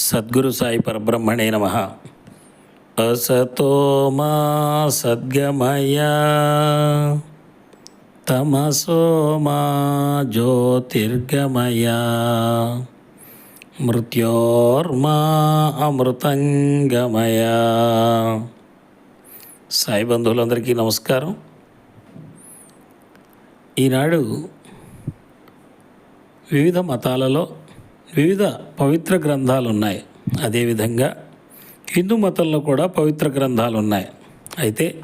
సద్గురు సాయి పరబ్రహ్మణే నమ. అసతో మా సద్గమయ తమసో మా జ్యోతిర్గమయ మృత్యోర్మా అమృతంగమయ సాయి బంధువులందరికీ నమస్కారం. ఈనాడు వివిధ మతాలలో వివిధ పవిత్ర గ్రంథాలు ఉన్నాయి అదేవిధంగా హిందూ మతంలో కూడా పవిత్ర గ్రంథాలు ఉన్నాయి అయితే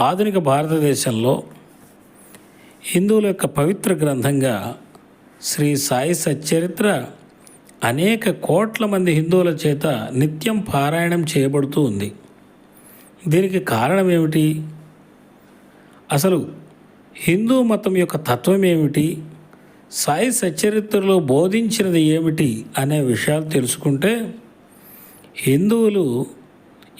ఆధునిక భారతదేశంలో హిందువుల యొక్క పవిత్ర గ్రంథంగా శ్రీ సాయి సచ్చరిత్ర అనేక కోట్ల మంది హిందువుల చేత నిత్యం పారాయణం చేయబడుతూ ఉంది. దీనికి కారణం ఏమిటి? అసలు హిందూ మతం యొక్క తత్వం ఏమిటి? సాయి సచరిత్రలో బోధించినది ఏమిటి అనే విషయాలు తెలుసుకుంటే హిందువులు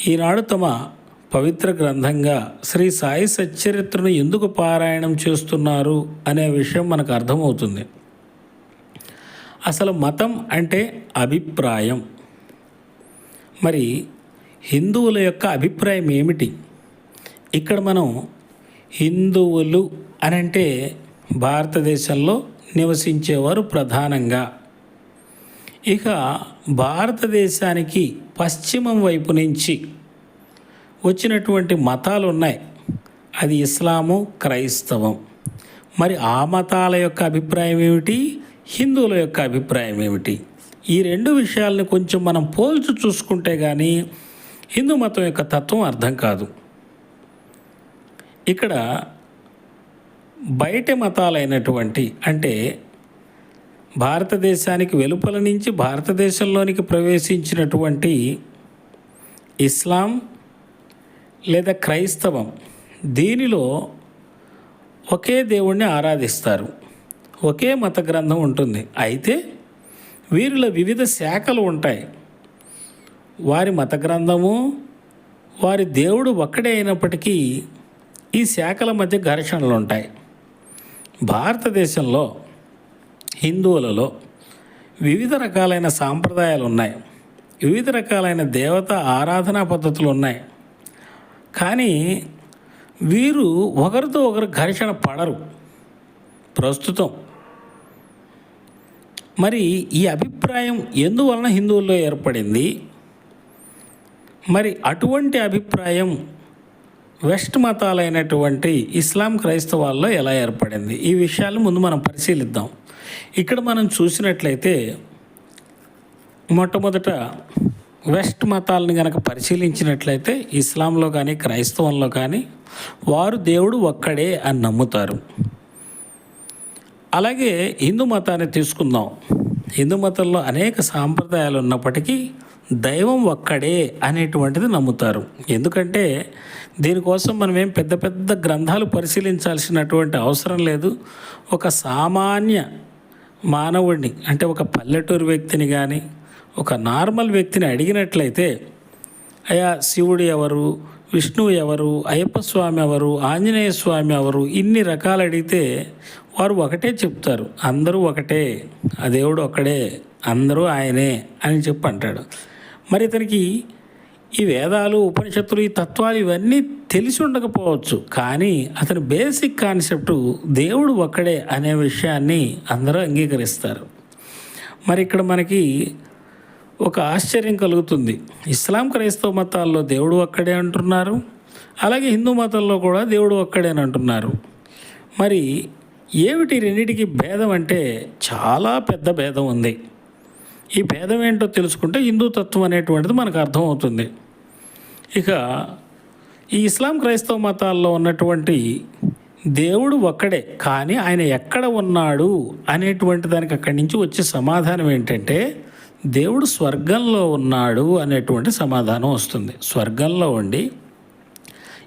ఈనాడు తమ పవిత్ర గ్రంథంగా శ్రీ సాయి సచ్చరిత్రను ఎందుకు పారాయణం చేస్తున్నారు అనే విషయం మనకు అర్థమవుతుంది. అసలు మతం అంటే అభిప్రాయం. మరి హిందువుల యొక్క అభిప్రాయం ఏమిటి? ఇక్కడ మనం హిందువులు అని అంటే భారతదేశంలో నివసించేవారు ప్రధానంగా. ఇక భారతదేశానికి పశ్చిమం వైపు నుంచి వచ్చినటువంటి మతాలు ఉన్నాయి అది ఇస్లాము క్రైస్తవం. మరి ఆ మతాల యొక్క అభిప్రాయం ఏమిటి? హిందువుల యొక్క అభిప్రాయం ఏమిటి? ఈ రెండు విషయాలను కొంచెం మనం పోల్చి చూసుకుంటే కానీ హిందూ మతం యొక్క తత్వం అర్థం కాదు. ఇక్కడ బయట మతాలైనటువంటి అంటే భారతదేశానికి వెలుపల నుంచి భారతదేశంలోనికి ప్రవేశించినటువంటి ఇస్లాం లేదా క్రైస్తవం దీనిలో ఒకే దేవుణ్ణి ఆరాధిస్తారు. ఒకే మత గ్రంథం ఉంటుంది. అయితే వీరిలో వివిధ శాఖలు ఉంటాయి. వారి మత గ్రంథము వారి దేవుడు ఒక్కడే అయినప్పటికీ ఈ శాఖల మధ్య ఘర్షణలు ఉంటాయి. భారతదేశంలో హిందువులలో వివిధ రకాలైన సాంప్రదాయాలు ఉన్నాయి. వివిధ రకాలైన దేవత ఆరాధనా పద్ధతులు ఉన్నాయి. కానీ వీరు ఒకరితో ఒకరు ఘర్షణ పడరు. ప్రస్తుతం. మరి ఈ అభిప్రాయం ఎందువలన హిందువుల్లో ఏర్పడింది? మరి అటువంటి అభిప్రాయం వెస్ట్ మతాలైనటువంటి ఇస్లాం క్రైస్తవాల్లో ఎలా ఏర్పడింది? ఈ విషయాలు ముందు మనం పరిశీలిద్దాం. ఇక్కడ మనం చూసినట్లయితే మొట్టమొదట వెస్ట్ మతాలను కనుక పరిశీలించినట్లయితే ఇస్లాంలో కానీ క్రైస్తవంలో కానీ వారు దేవుడు ఒక్కడే అని నమ్ముతారు. అలాగే హిందూ మతాన్ని తీసుకుందాం. హిందూ మతంలో అనేక సాంప్రదాయాలు ఉన్నప్పటికీ దైవం ఒక్కడే అనేటువంటిది నమ్ముతారు. ఎందుకంటే దీనికోసం మనం ఏం పెద్ద పెద్ద గ్రంథాలు పరిశీలించాల్సినటువంటి అవసరం లేదు. ఒక సామాన్య మానవుడిని అంటే ఒక పల్లెటూరు వ్యక్తిని కానీ ఒక నార్మల్ వ్యక్తిని అడిగినట్లయితే అయా శివుడు ఎవరు విష్ణువు ఎవరు అయ్యప్ప స్వామి ఎవరు ఆంజనేయ స్వామి ఎవరు ఇన్ని రకాలు అడిగితే వారు ఒకటే చెప్తారు. అందరూ ఒకటే ఆ దేవుడు ఒకడే అందరూ ఆయనే అని చెప్పి అంటాడు మరి ఇతనికి ఈ వేదాలు ఉపనిషత్తులు ఈ తత్వాలు ఇవన్నీ తెలిసి ఉండకపోవచ్చు. కానీ అతని బేసిక్ కాన్సెప్ట్ దేవుడు ఒక్కడే అనే విషయాన్ని అందరూ అంగీకరిస్తారు. మరి ఇక్కడ మనకి ఒక ఆశ్చర్యం కలుగుతుంది. ఇస్లాం క్రైస్తవ మతాల్లో దేవుడు ఒక్కడే అంటున్నారు. అలాగే హిందూ మతంలో కూడా దేవుడు ఒక్కడే అని అంటున్నారు. మరి ఏమిటి రెండింటికి భేదం అంటే చాలా పెద్ద భేదం ఉంది. ఈ భేదం ఏంటో తెలుసుకుంటే హిందూ తత్వం అనేటువంటిది మనకు అర్థమవుతుంది. ఇక ఈ ఇస్లాం క్రైస్తవ మతాల్లో ఉన్నటువంటి దేవుడు ఒక్కడే కానీ ఆయన ఎక్కడ ఉన్నాడు అనేటువంటి దానికి అక్కడి నుంచి వచ్చే సమాధానం ఏంటంటే దేవుడు స్వర్గంలో ఉన్నాడు అనేటువంటి సమాధానం వస్తుంది. స్వర్గంలో ఉండి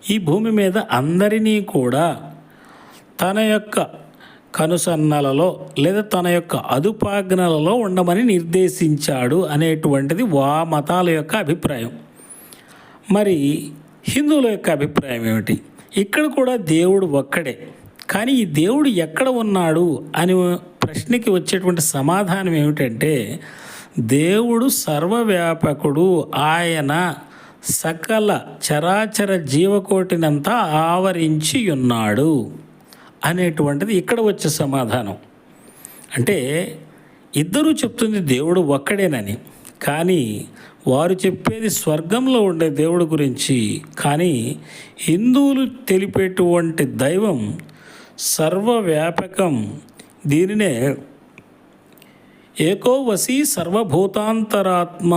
ఈ భూమి మీద అందరినీ కూడా తన యొక్క కనుసన్నలలో లేదా తన యొక్క అదుపాజ్ఞలలో ఉండమని నిర్దేశించాడు అనేటువంటిది వా మతాల యొక్క అభిప్రాయం. మరి హిందువుల యొక్క అభిప్రాయం ఏమిటి? ఇక్కడ కూడా దేవుడు ఒక్కడే. కానీ ఈ దేవుడు ఎక్కడ ఉన్నాడు అని ప్రశ్నకి వచ్చేటువంటి సమాధానం ఏమిటంటే దేవుడు సర్వవ్యాపకుడు ఆయన సకల చరాచర జీవకోటినంతా ఆవరించి ఉన్నాడు. అనేటువంటిది ఇక్కడ వచ్చే సమాధానం. అంటే ఇద్దరూ చెప్తుంది దేవుడు ఒక్కడేనని కానీ వారు చెప్పేది స్వర్గంలో ఉండే దేవుడు గురించి కానీ హిందువులు తెలిపేటువంటి దైవం సర్వవ్యాపకం దీనినే ఏకోవసి సర్వభూతాంతరాత్మ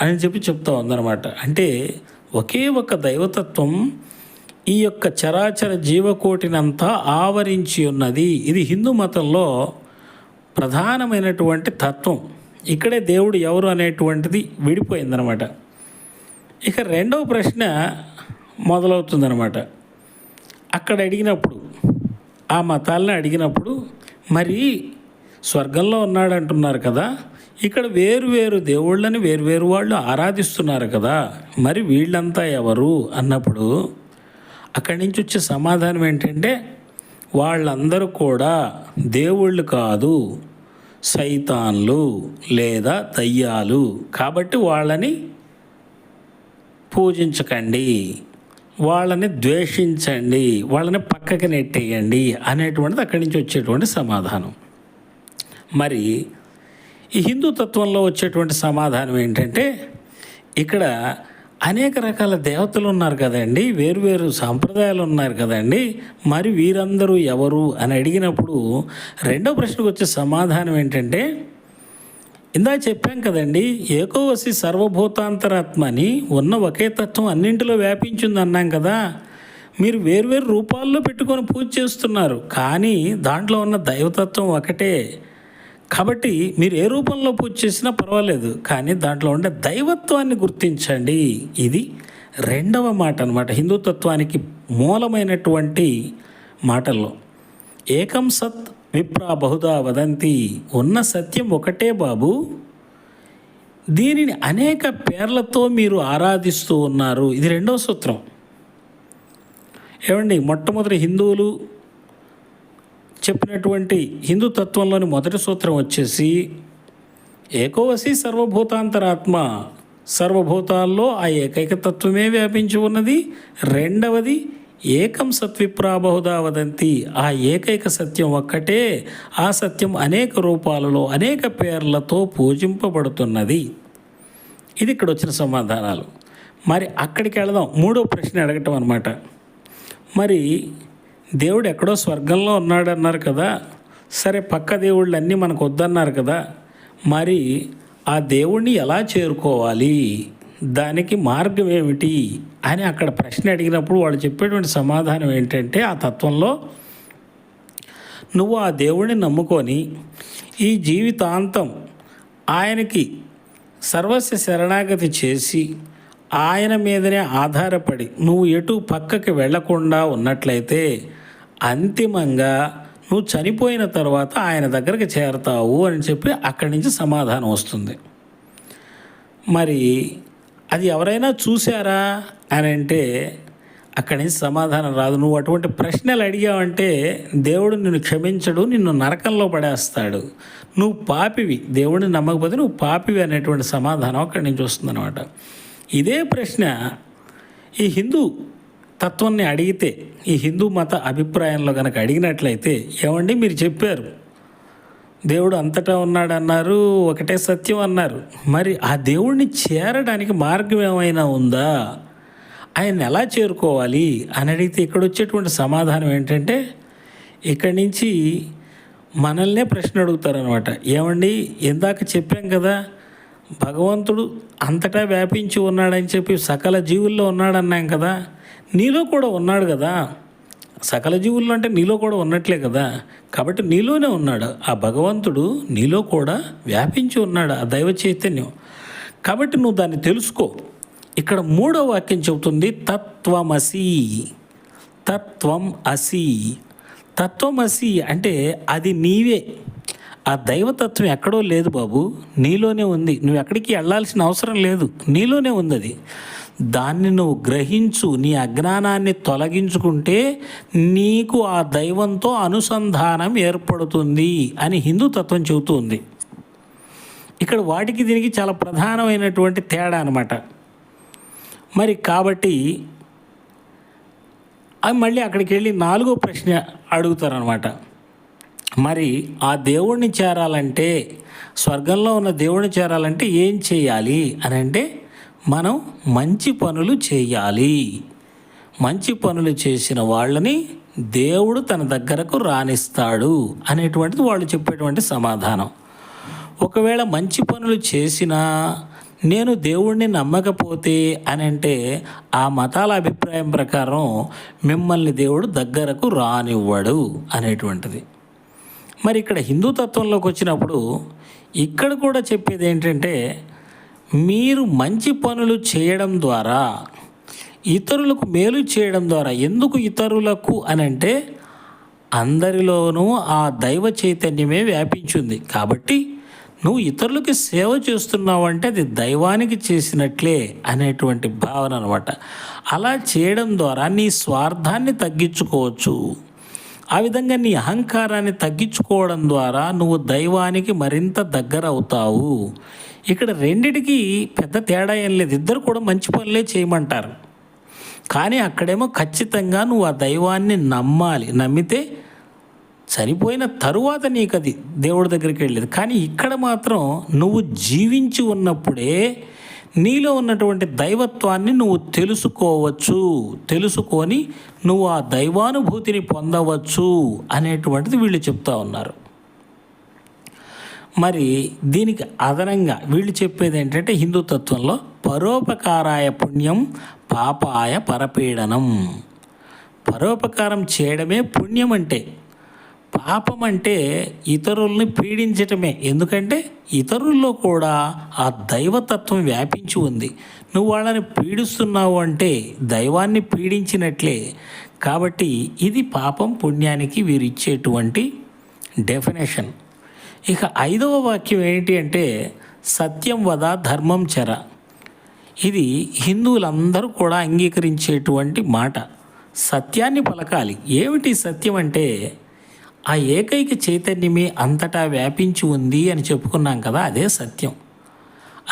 అని చెప్పి చెప్తా ఉందన్నమాట. అంటే ఒకే ఒక దైవతత్వం ఈ యొక్క చరాచర జీవకోటినంతా ఆవరించి ఉన్నది. ఇది హిందూ మతంలో ప్రధానమైనటువంటి తత్వం. ఇక్కడే దేవుడు ఎవరు అనేటువంటిది విడిపోయిందనమాట. ఇక రెండవ ప్రశ్న మొదలవుతుందనమాట. అక్కడ అడిగినప్పుడు ఆ మతాలను అడిగినప్పుడు మరి స్వర్గంలో ఉన్నాడు అంటున్నారు కదా ఇక్కడ వేరు వేరు దేవుళ్ళని వేరు వేరు వాళ్ళు ఆరాధిస్తున్నారు కదా మరి వీళ్ళంతా ఎవరు అన్నప్పుడు అక్కడి నుంచి వచ్చే సమాధానం ఏంటంటే వాళ్ళందరూ కూడా దేవుళ్ళు కాదు సైతాన్లు లేదా దయ్యాలు. కాబట్టి వాళ్ళని పూజించకండి వాళ్ళని ద్వేషించండి వాళ్ళని పక్కకి నెట్టేయండి అనేటువంటిది అక్కడి నుంచి వచ్చేటువంటి సమాధానం. మరి ఈ హిందూ తత్వంలో వచ్చేటువంటి సమాధానం ఏంటంటే ఇక్కడ అనేక రకాల దేవతలు ఉన్నారు కదండి వేరువేరు సాంప్రదాయాలు ఉన్నారు కదండి. మరి వీరందరూ ఎవరు అని అడిగినప్పుడు రెండో ప్రశ్నకు వచ్చే సమాధానం ఏంటంటే ఇందా చెప్పాం కదండి ఏకోవసి సర్వభూతాంతరాత్మని ఉన్న ఒకే తత్వం అన్నింటిలో వ్యాపించింది అన్నాం కదా. మీరు వేరువేరు రూపాల్లో పెట్టుకొని పూజ చేస్తున్నారు కానీ దాంట్లో ఉన్న దైవతత్వం ఒకటే. కాబట్టి మీరు ఏ రూపంలో పూజ చేసినా పర్వాలేదు కానీ దాంట్లో ఉండే దైవత్వాన్ని గుర్తించండి. ఇది రెండవ మాట అనమాట హిందుతత్వానికి మూలమైనటువంటి మాటల్లో ఏకం సత్ విప్రా బహుదా వదంతి ఉన్న సత్యం ఒకటే బాబు. దీనిని అనేక పేర్లతో మీరు ఆరాధిస్తూ ఉన్నారు. ఇది రెండవ సూత్రం. ఏమండి? మొట్టమొదటి హిందువులు చెప్పినటువంటి హిందూ తత్వంలోని మొదటి సూత్రం వచ్చేసి ఏకోవసి సర్వభూతాంతరాత్మ సర్వభూతాల్లో ఆ ఏకైక తత్వమే వ్యాపించి ఉన్నది. రెండవది ఏకం సత్విప్రాబహుదా వదంతి. ఆ ఏకైక సత్యం ఒక్కటే ఆ సత్యం అనేక రూపాలలో అనేక పేర్లతో పూజింపబడుతున్నది. ఇది ఇక్కడ వచ్చిన సమాధానాలు. మరి అక్కడికి వెళదాం. మూడో ప్రశ్న అడగటం అనమాట మరి దేవుడు ఎక్కడో స్వర్గంలో ఉన్నాడు అన్నారు కదా సరే పక్క దేవుళ్ళు అన్నీ మనకు వద్దన్నారు కదా మరి ఆ దేవుణ్ణి ఎలా చేరుకోవాలి? దానికి మార్గం ఏమిటి? అని అక్కడ ప్రశ్న అడిగినప్పుడు వాళ్ళు చెప్పేటువంటి సమాధానం ఏంటంటే ఆ తత్వంలో నువ్వు ఆ దేవుణ్ణి నమ్ముకొని ఈ జీవితాంతం ఆయనకి సర్వస్వ శరణాగతి చేసి ఆయన మీదనే ఆధారపడి నువ్వు ఎటు పక్కకి వెళ్ళకుండా ఉన్నట్లయితే అంతిమంగా నువ్వు చనిపోయిన తర్వాత ఆయన దగ్గరికి చేరతావు అని చెప్పి అక్కడి నుంచి సమాధానం వస్తుంది. మరి అది ఎవరైనా చూశారా అని అంటే అక్కడి నుంచి సమాధానం రాదు. నువ్వు అటువంటి ప్రశ్నలు అడిగావంటే దేవుడు నిన్ను క్షమించడు నిన్ను నరకంలో పడేస్తాడు. నువ్వు పాపివి దేవుడిని నమ్మకపోతే నువ్వు పాపివి అనేటువంటి సమాధానం అక్కడి నుంచి వస్తుందన్నమాట. ఇదే ప్రశ్న ఈ హిందూ తత్వాన్ని అడిగితే ఈ హిందూ మత అభిప్రాయంలో కనుక అడిగినట్లయితే ఏమండి మీరు చెప్పారు? దేవుడు అంతటా ఉన్నాడు అన్నారు ఒకటే సత్యం అన్నారు. మరి ఆ దేవుడిని చేరడానికి మార్గం ఏమైనా ఉందా? ఆయన ఎలా చేరుకోవాలి? అని అడిగితే ఇక్కడ వచ్చేటువంటి సమాధానం ఏంటంటే ఇక్కడి నుంచి మనల్నే ప్రశ్న అడుగుతారనమాట ఏమండి? ఇందాక చెప్పాం కదా భగవంతుడు అంతటా వ్యాపించి ఉన్నాడని చెప్పి సకల జీవుల్లో ఉన్నాడన్నాం కదా నీలో కూడా ఉన్నాడు కదా. సకల జీవుల్లో అంటే నీలో కూడా ఉన్నట్లే కదా. కాబట్టి నీలోనే ఉన్నాడు. ఆ భగవంతుడు నీలో కూడా వ్యాపించి ఉన్నాడు ఆ దైవ చైతన్యం. కాబట్టి నువ్వు దాన్ని తెలుసుకో. ఇక్కడ మూడో వాక్యం చెబుతుంది తత్వమసి. తత్వం అసి. తత్వమసి అంటే అది నీవే. ఆ దైవతత్వం ఎక్కడో లేదు బాబు. నీలోనే ఉంది. నువ్వు ఎక్కడికి వెళ్ళాల్సిన అవసరం లేదు. నీలోనే ఉంది అది. దాన్ని నువ్వు గ్రహించు నీ అజ్ఞానాన్ని తొలగించుకుంటే నీకు ఆ దైవంతో అనుసంధానం ఏర్పడుతుంది అని హిందూ తత్వం చెబుతుంది. ఇక్కడ వాటికి దీనికి చాలా ప్రధానమైనటువంటి తేడా అనమాట మరి కాబట్టి అవి మళ్ళీ అక్కడికి వెళ్ళి నాలుగో ప్రశ్న అడుగుతారనమాట మరి ఆ దేవుణ్ణి చేరాలంటే స్వర్గంలో ఉన్న దేవుణ్ణి చేరాలంటే ఏం చేయాలి? అని అంటే మనం మంచి పనులు చేయాలి. మంచి పనులు చేసిన వాళ్ళని దేవుడు తన దగ్గరకు రాణిస్తాడు అనేటువంటిది వాళ్ళు చెప్పేటువంటి సమాధానం. ఒకవేళ మంచి పనులు చేసినా నేను దేవుణ్ణి నమ్మకపోతే అని అంటే ఆ మతాల అభిప్రాయం ప్రకారం మిమ్మల్ని దేవుడు దగ్గరకు రానివ్వడు అనేటువంటిది. మరి ఇక్కడ హిందూ తత్వంలోకి వచ్చినప్పుడు ఇక్కడ కూడా చెప్పేది ఏంటంటే మీరు మంచి పనులు చేయడం ద్వారా ఇతరులకు మేలు చేయడం ద్వారా ఎందుకు ఇతరులకు అని అంటే అందరిలోనూ ఆ దైవ చైతన్యమే వ్యాపించింది. కాబట్టి నువ్వు ఇతరులకి సేవ చేస్తున్నావు అంటే అది దైవానికి చేసినట్లే అనేటువంటి భావన అనమాట అలా చేయడం ద్వారా నీ స్వార్థాన్ని తగ్గించుకోవచ్చు. ఆ విధంగా నీ అహంకారాన్ని తగ్గించుకోవడం ద్వారా నువ్వు దైవానికి మరింత దగ్గర అవుతావు. ఇక్కడ రెండిటికి పెద్ద తేడా ఏం లేదు. ఇద్దరు కూడా మంచి పనులే చేయమంటారు. కానీ అక్కడేమో ఖచ్చితంగా నువ్వు ఆ దైవాన్ని నమ్మాలి. నమ్మితే చనిపోయిన తరువాత నీకు అది దేవుడి దగ్గరికి వెళ్ళేది. కానీ ఇక్కడ మాత్రం నువ్వు జీవించి ఉన్నప్పుడే నీలో ఉన్నటువంటి దైవత్వాన్ని నువ్వు తెలుసుకోవచ్చు. తెలుసుకొని నువ్వు ఆ దైవానుభూతిని పొందవచ్చు అనేటువంటిది వీళ్ళు చెప్తా ఉన్నారు. మరి దీనికి అదనంగా వీళ్ళు చెప్పేది ఏంటంటే హిందూ తత్వంలో పరోపకారాయ పుణ్యం పాపాయ పరపీడనం. పరోపకారం చేయడమే పుణ్యం అంటే పాపం అంటే ఇతరుల్ని పీడించటమే. ఎందుకంటే ఇతరుల్లో కూడా ఆ దైవతత్వం వ్యాపించి ఉంది. నువ్వు వాళ్ళని పీడిస్తున్నావు అంటే దైవాన్ని పీడించినట్లే. కాబట్టి ఇది పాపం పుణ్యానికి వీరిచ్చేటువంటి డెఫినేషన్. ఇక ఐదవ వాక్యం ఏంటి అంటే సత్యం వద ధర్మం చెర. ఇది హిందువులందరూ కూడా అంగీకరించేటువంటి మాట. సత్యాన్ని పలకాలి. ఏమిటి సత్యం అంటే ఆ ఏకైక చైతన్యమే అంతటా వ్యాపించి ఉంది అని చెప్పుకున్నాం కదా అదే సత్యం.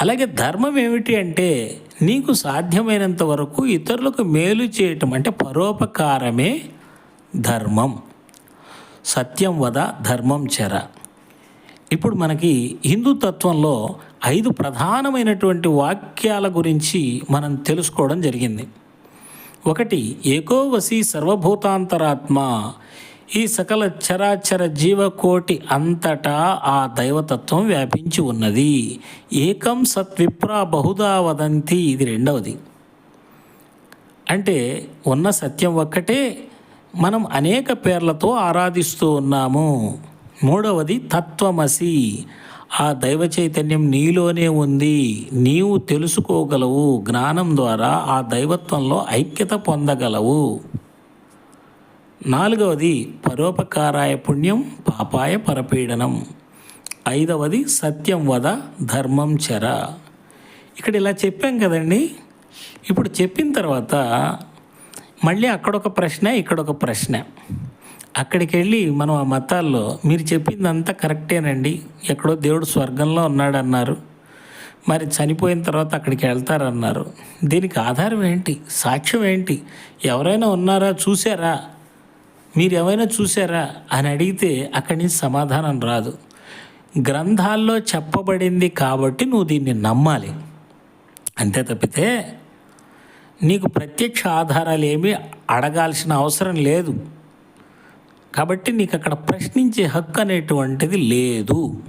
అలాగే ధర్మం ఏమిటి అంటే నీకు సాధ్యమైనంత వరకు ఇతరులకు మేలు చేయటం అంటే పరోపకారమే ధర్మం. సత్యం వద ధర్మం చెర. ఇప్పుడు మనకి హిందూ తత్వంలో ఐదు ప్రధానమైనటువంటి వాక్యాల గురించి మనం తెలుసుకోవడం జరిగింది. ఒకటి ఏకోవసి సర్వభూతాంతరాత్మ ఈ సకల చరాచర జీవకోటి అంతటా ఆ దైవతత్వం వ్యాపించి ఉన్నది. ఏకం సత్విప్ర బహుదా వదంతి. ఇది రెండవది. అంటే ఉన్న సత్యం ఒక్కటే మనం అనేక పేర్లతో ఆరాధిస్తూ ఉన్నాము. మూడవది తత్వమసి. ఆ దైవ చైతన్యం నీలోనే ఉంది. నీవు తెలుసుకోగలవు. జ్ఞానం ద్వారా ఆ దైవత్వంలో ఐక్యత పొందగలవు. నాలుగవది పరోపకారాయ పుణ్యం పాపాయ పరపీడనం. ఐదవది సత్యం వద ధర్మం చర. ఇక్కడ ఇలా చెప్పాం కదండి. ఇప్పుడు చెప్పిన తర్వాత మళ్ళీ అక్కడొక ప్రశ్న ఇక్కడొక ప్రశ్న. అక్కడికి వెళ్ళి మనం ఆ మతాల్లో మీరు చెప్పిందంతా కరెక్టేనండి. ఎక్కడో దేవుడు స్వర్గంలో ఉన్నాడన్నారు. మరి చనిపోయిన తర్వాత అక్కడికి వెళ్తారన్నారు. దీనికి ఆధారం ఏంటి? సాక్ష్యం ఏంటి? ఎవరైనా ఉన్నారా? చూసారా మీరు ఏమైనా చూసారా అని అడిగితే అక్కడి నుంచి సమాధానం రాదు. గ్రంథాల్లో చెప్పబడింది కాబట్టి నువ్వు దీన్ని నమ్మాలి. అంతే తప్పితే నీకు ప్రత్యక్ష ఆధారాలు ఏమీ అడగాల్సిన అవసరం లేదు. కాబట్టి నీకు అక్కడ ప్రశ్నించే హక్కు అనేటువంటిది లేదు.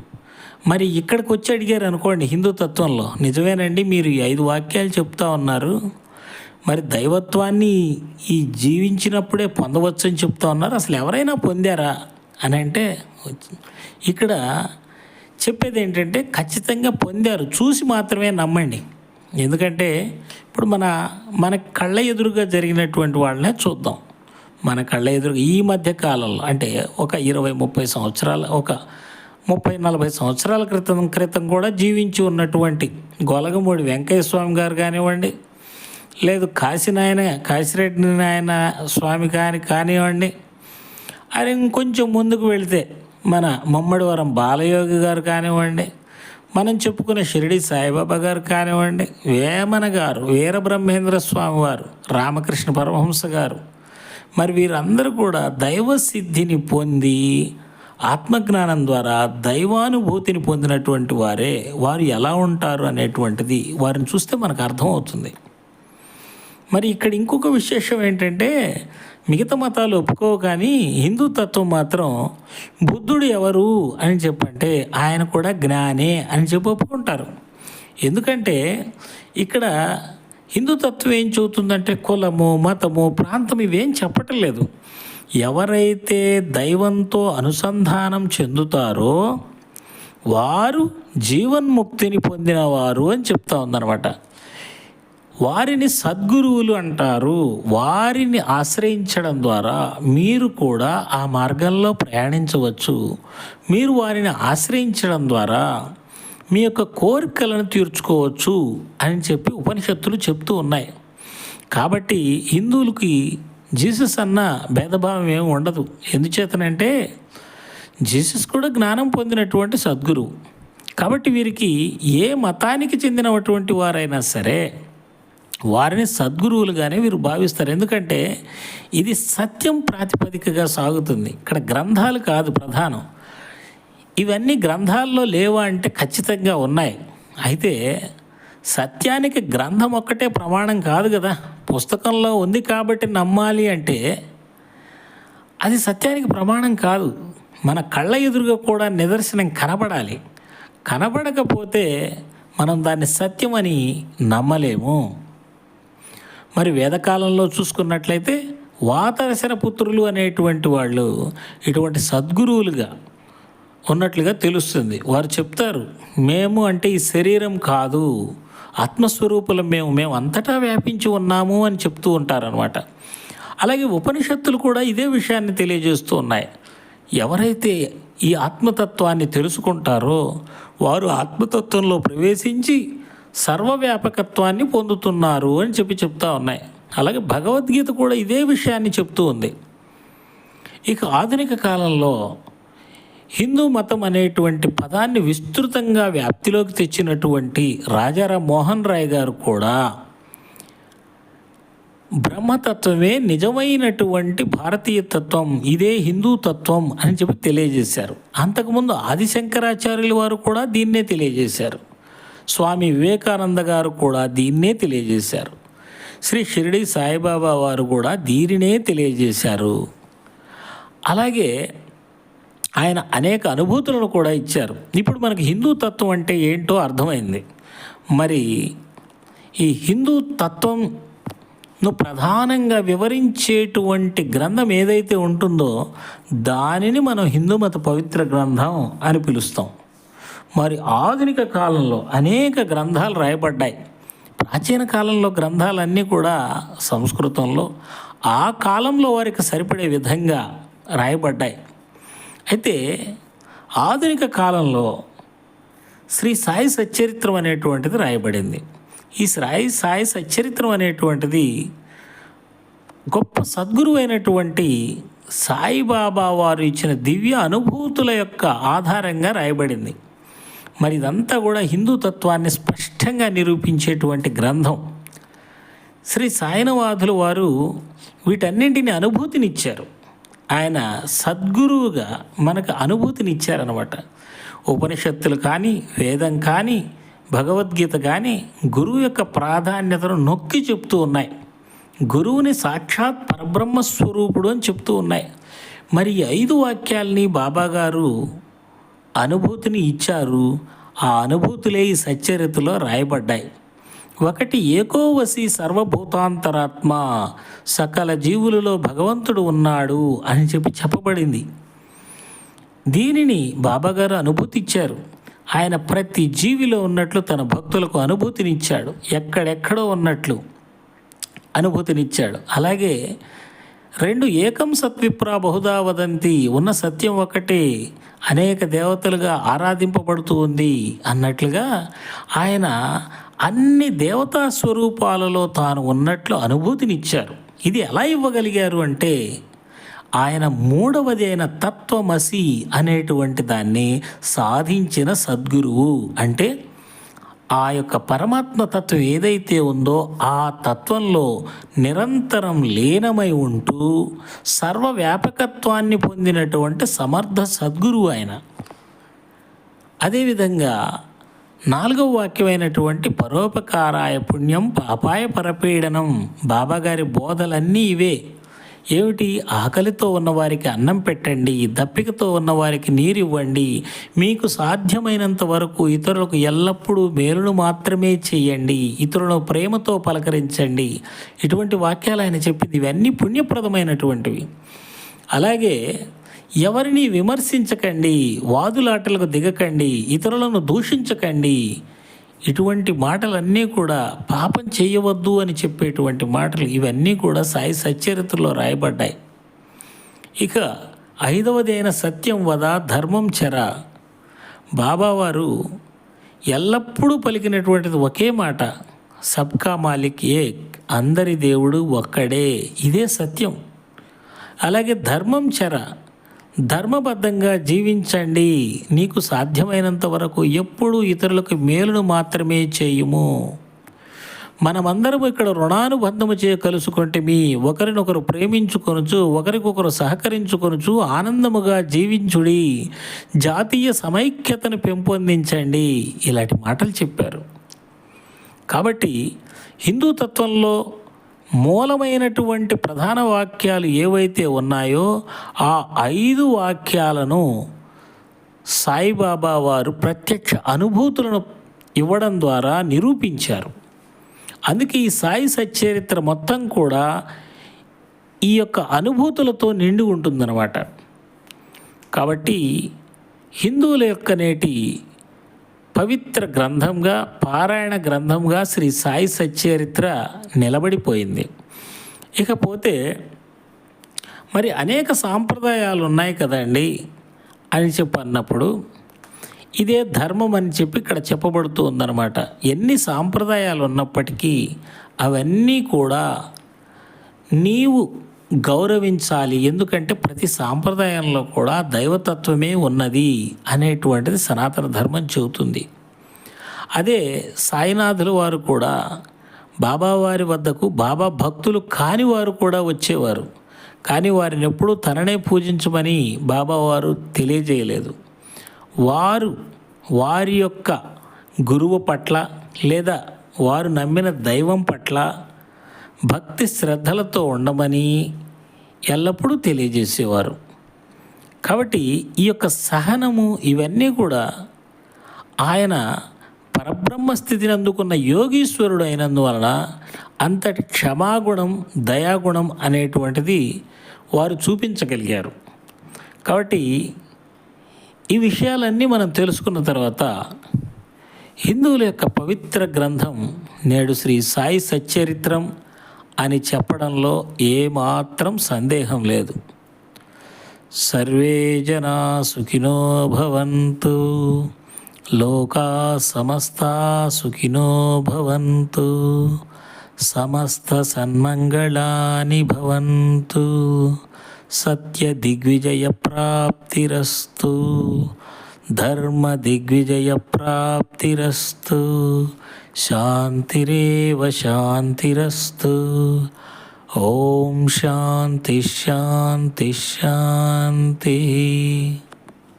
మరి ఇక్కడికి వచ్చి అడిగారు అనుకోండి హిందూ తత్వంలో. నిజమేనండి మీరు ఈ ఐదు వాక్యాలు చెప్తా ఉన్నారు. మరి దైవత్వాన్ని ఈ జీవించినప్పుడే పొందవచ్చు అని చెప్తా ఉన్నారు. అసలు ఎవరైనా పొందారా? అని అంటే ఇక్కడ చెప్పేది ఏంటంటే ఖచ్చితంగా పొందారు. చూసి మాత్రమే నమ్మండి. ఎందుకంటే ఇప్పుడు మన మన కళ్ళ ఎదురుగా జరిగినటువంటి వాళ్ళనే చూద్దాం. మన కళ్ళ ఎదురుగా ఈ మధ్య కాలంలో అంటే ఒక ఇరవై ముప్పై సంవత్సరాల ఒక ముప్పై నలభై సంవత్సరాల క్రితం క్రితం కూడా జీవించి ఉన్నటువంటి గొలగమూడి వెంకయ్య స్వామి గారు కానివ్వండి లేదు కాశీనాయన కాశీరెడ్డి నాయన స్వామి కాని కానివ్వండి అది ఇంకొంచెం ముందుకు వెళితే మన మమ్మడివరం బాలయోగి గారు కానివ్వండి మనం చెప్పుకునే షిరిడి సాయిబాబా గారు కానివ్వండి వేమన గారు వీరబ్రహ్మేంద్ర స్వామి వారు రామకృష్ణ పరమహంస గారు. మరి వీరందరూ కూడా దైవ సిద్ధిని పొంది ఆత్మజ్ఞానం ద్వారా దైవానుభూతిని పొందినటువంటి వారే. వారు ఎలా ఉంటారు అనేటువంటిది వారిని చూస్తే మనకు అర్థమవుతుంది. మరి ఇక్కడ ఇంకొక విశేషం ఏంటంటే మిగతా మతాలు ఒప్పుకోవు కానీ హిందూ తత్వం మాత్రం బుద్ధుడు ఎవరు అని చెప్పంటే ఆయన కూడా జ్ఞానే అని చెప్పి ఒప్పుకుంటారు. ఎందుకంటే ఇక్కడ హిందూ తత్వం ఏం చెబుతుందంటే కులము మతము ప్రాంతం ఇవేం చెప్పటం లేదు ఎవరైతే దైవంతో అనుసంధానం చెందుతారో వారు జీవన్ముక్తిని పొందినవారు అని చెప్తా ఉందన్నమాట. వారిని సద్గురువులు అంటారు. వారిని ఆశ్రయించడం ద్వారా మీరు కూడా ఆ మార్గంలో ప్రయాణించవచ్చు. మీరు వారిని ఆశ్రయించడం ద్వారా మీ యొక్క కోరికలను తీర్చుకోవచ్చు అని చెప్పి ఉపనిషత్తులు చెప్తూ ఉన్నాయి. కాబట్టి హిందువులకి జీసస్ అన్న భేదభావం ఏమి ఉండదు. ఎందుచేతనంటే జీసస్ కూడా జ్ఞానం పొందినటువంటి సద్గురువు. కాబట్టి వీరికి ఏ మతానికి చెందినటువంటి వారైనా సరే వారిని సద్గురువులుగానే వీరు భావిస్తారు. ఎందుకంటే ఇది సత్యం ప్రాతిపదికగా సాగుతుంది. ఇక్కడ గ్రంథాలు కాదు ప్రధానం. ఇవన్నీ గ్రంథాల్లో లేవా అంటే ఖచ్చితంగా ఉన్నాయి. అయితే సత్యానికి గ్రంథం ఒక్కటే ప్రమాణం కాదు కదా. పుస్తకంలో ఉంది కాబట్టి నమ్మాలి అంటే అది సత్యానికి ప్రమాణం కాదు. మన కళ్ళ ఎదురుగా కూడా నిదర్శనం కనబడాలి కనబడకపోతే మనం దాన్ని సత్యమని నమ్మలేము. మరి వేదకాలంలో చూసుకున్నట్లయితే వాతరసన పుత్రులు అనేటువంటి వాళ్ళు ఇటువంటి సద్గురువులుగా ఉన్నట్లుగా తెలుస్తుంది. వారు చెప్తారు మేము అంటే ఈ శరీరం కాదు ఆత్మస్వరూపులం మేము మేము అంతటా వ్యాపించి ఉన్నాము అని చెప్తూ ఉంటారనమాట అలాగే ఉపనిషత్తులు కూడా ఇదే విషయాన్ని తెలియజేస్తూ ఉన్నాయి. ఎవరైతే ఈ ఆత్మతత్వాన్ని తెలుసుకుంటారో వారు ఆత్మతత్వంలో ప్రవేశించి సర్వవ్యాపకత్వాన్ని పొందుతున్నారు అని చెప్పి చెప్తా ఉన్నాయి. అలాగే భగవద్గీత కూడా ఇదే విషయాన్ని చెప్తూ ఉంది. ఇక ఆధునిక కాలంలో హిందూ మతం అనేటువంటి పదాన్ని విస్తృతంగా వ్యాప్తిలోకి తెచ్చినటువంటి రాజారాం మోహన్ రాయ్ గారు కూడా బ్రహ్మతత్వమే నిజమైనటువంటి భారతీయ తత్వం ఇదే హిందూ తత్వం అని చెప్పి తెలియజేశారు. అంతకుముందు ఆదిశంకరాచార్యుల వారు కూడా దీన్నే తెలియజేశారు. స్వామి వివేకానంద గారు కూడా దీన్నే తెలియజేశారు. శ్రీ షిరిడి సాయిబాబా వారు కూడా దీనినే తెలియజేశారు. అలాగే ఆయన అనేక అనుభూతులను కూడా ఇచ్చారు. ఇప్పుడు మనకి హిందూ తత్వం అంటే ఏంటో అర్థమైంది. మరి ఈ హిందూ తత్వంను ప్రధానంగా వివరించేటువంటి గ్రంథం ఏదైతే ఉంటుందో దానిని మనం హిందూ మత పవిత్ర గ్రంథం అని పిలుస్తాం. మరి ఆధునిక కాలంలో అనేక గ్రంథాలు రాయబడ్డాయి. ప్రాచీన కాలంలో గ్రంథాలన్నీ కూడా సంస్కృతంలో ఆ కాలంలో వారికి సరిపడే విధంగా రాయబడ్డాయి. అయితే ఆధునిక కాలంలో శ్రీ సాయి సచ్చరిత్రం అనేటువంటిది రాయబడింది. ఈ సాయి సాయి సచ్చరిత్రం అనేటువంటిది గొప్ప సద్గురు అయినటువంటి సాయిబాబా వారు ఇచ్చిన దివ్య అనుభూతుల యొక్క ఆధారంగా రాయబడింది. మరి ఇదంతా కూడా హిందూ తత్వాన్ని స్పష్టంగా నిరూపించేటువంటి గ్రంథం. శ్రీ సాయనవాదులు వారు వీటన్నింటిని అనుభూతినిచ్చారు. ఆయన సద్గురువుగా మనకు అనుభూతినిచ్చారనమాట ఉపనిషత్తులు కానీ వేదం కానీ భగవద్గీత కానీ గురువు యొక్క ప్రాధాన్యతను నొక్కి చెప్తూ ఉన్నాయి. గురువుని సాక్షాత్ పరబ్రహ్మ స్వరూపుడు అని చెప్తూ ఉన్నాయి. మరి ఈ ఐదు వాక్యాల్ని బాబాగారు అనుభూతిని ఇచ్చారు. ఆ అనుభూతులే ఈ సచ్చరితలో రాయబడ్డాయి. ఒకటి ఏకోవసి సర్వభూతాంతరాత్మ సకల జీవులలో భగవంతుడు ఉన్నాడు అని చెప్పి చెప్పబడింది. దీనిని బాబాగారు అనుభూతి ఇచ్చారు ఆయన ప్రతి జీవిలో ఉన్నట్లు తన భక్తులకు అనుభూతినిచ్చాడు. ఎక్కడెక్కడో ఉన్నట్లు అనుభూతినిచ్చాడు. అలాగే రెండు ఏకం సత్విప్రా బహుదా వదంతి. ఉన్న సత్యం ఒకటే. అనేక దేవతలుగా ఆరాధింపబడుతూ ఉంది అన్నట్లుగా ఆయన అన్ని దేవతా స్వరూపాలలో తాను ఉన్నట్లు అనుభూతినిచ్చారు. ఇది ఎలా ఇవ్వగలిగారు అంటే ఆయన మూడవది అయిన తత్వమసి అనేటువంటి దాన్ని సాధించిన సద్గురువు. అంటే ఆ యొక్క పరమాత్మ తత్వం ఏదైతే ఉందో ఆ తత్వంలో నిరంతరం లీనమై ఉంటూ సర్వవ్యాపకత్వాన్ని పొందినటువంటి సమర్థ సద్గురువు ఆయన. అదేవిధంగా నాలుగవ వాక్యమైనటువంటి పరోపకారాయ పుణ్యం పాపాయ పరపీడనం బాబాగారి బోధలన్నీ ఇవే. ఏమిటి? ఆకలితో ఉన్నవారికి అన్నం పెట్టండి దప్పికతో ఉన్నవారికి నీరు ఇవ్వండి మీకు సాధ్యమైనంత వరకు ఇతరులకు ఎల్లప్పుడూ మేలును మాత్రమే చేయండి ఇతరులను ప్రేమతో పలకరించండి. ఇటువంటి వాక్యాలు ఆయన చెప్పింది ఇవన్నీ పుణ్యప్రదమైనటువంటివి. అలాగే ఎవరిని విమర్శించకండి వాదులాటలకు దిగకండి ఇతరులను దూషించకండి. ఇటువంటి మాటలన్నీ కూడా పాపం చేయవద్దు అని చెప్పేటువంటి మాటలు ఇవన్నీ కూడా సాయి సచ్చరిత్రలో రాయబడ్డాయి. ఇక ఐదవది అయిన సత్యం వద ధర్మం చెర. బాబావారు ఎల్లప్పుడూ పలికినటువంటిది ఒకే మాట సబ్కా మాలిక్ ఏక్ అందరి దేవుడు ఒక్కడే. ఇదే సత్యం. అలాగే ధర్మం చెర. ధర్మబద్ధంగా జీవించండి. నీకు సాధ్యమైనంత వరకు ఎప్పుడూ ఇతరులకు మేలును మాత్రమే చేయుము. మనమందరం ఇక్కడ రుణానుబంధము చే కలుసుకుంటే మీ ఒకరినొకరు ప్రేమించుకొనుచు ఒకరికొకరు సహకరించుకొనుచు ఆనందముగా జీవించుడి. జాతీయ సమైక్యతను పెంపొందించండి. ఇలాంటి మాటలు చెప్పారు. కాబట్టి హిందూ తత్వంలో మూలమైనటువంటి ప్రధాన వాక్యాలు ఏవైతే ఉన్నాయో ఆ ఐదు వాక్యాలను సాయిబాబా వారు ప్రత్యక్ష అనుభూతులను ఇవ్వడం ద్వారా నిరూపించారు. అందుకే ఈ సాయి సచ్చరిత్ర మొత్తం కూడా ఈ యొక్క అనుభూతులతో నిండి ఉంటుందన్నమాట. కాబట్టి హిందువుల యొక్క నేటి పవిత్ర గ్రంథంగా పారాయణ గ్రంథంగా శ్రీ సాయి సచ్చరిత్ర నిలబడిపోయింది. ఇకపోతే మరి అనేక సాంప్రదాయాలు ఉన్నాయి కదండి అని చెప్పి అన్నప్పుడు ఇదే ధర్మం అని చెప్పి ఇక్కడ చెప్పబడుతూ ఉందన్నమాట. ఎన్ని సాంప్రదాయాలు ఉన్నప్పటికీ అవన్నీ కూడా నీవు గౌరవించాలి. ఎందుకంటే ప్రతి సాంప్రదాయంలో కూడా దైవతత్వమే ఉన్నది అనేటువంటిది సనాతన ధర్మం చెబుతుంది. అదే సాయినాథులు వారు కూడా బాబావారి వద్దకు బాబా భక్తులు కాని వారు కూడా వచ్చేవారు. కానీ వారిని ఎప్పుడూ తననే పూజించమని బాబావారు తెలియజేయలేదు. వారు వారి యొక్క గురువు పట్ల లేదా వారు నమ్మిన దైవం పట్ల భక్తి శ్రద్ధలతో ఉండమని ఎల్లప్పుడూ తెలియజేసేవారు. కాబట్టి ఈ యొక్క సహనము ఇవన్నీ కూడా ఆయన పరబ్రహ్మ స్థితిని అందుకున్న యోగీశ్వరుడు అయినందువలన అంతటి క్షమాగుణం దయాగుణం అనేటువంటిది వారు చూపించగలిగారు. కాబట్టి ఈ విషయాలన్నీ మనం తెలుసుకున్న తర్వాత హిందువుల యొక్క పవిత్ర గ్రంథం నేడు శ్రీ సాయి సచ్చరిత్రం అని చెప్పడంలో ఏమాత్రం సందేహం లేదు. సర్వే జనా సుఖినో భవంతు. లోకా సమస్తా సుఖినో భవంతు. సమస్త సన్మంగళాని భవంతు. సత్య దిగ్విజయ ప్రాప్తిరస్తు. ధర్మ దిగ్విజయ ప్రాప్తిరస్తు. शान्तिरेव शान्तिरस्तु। ॐ शान्तिः शान्तिः शान्तिः।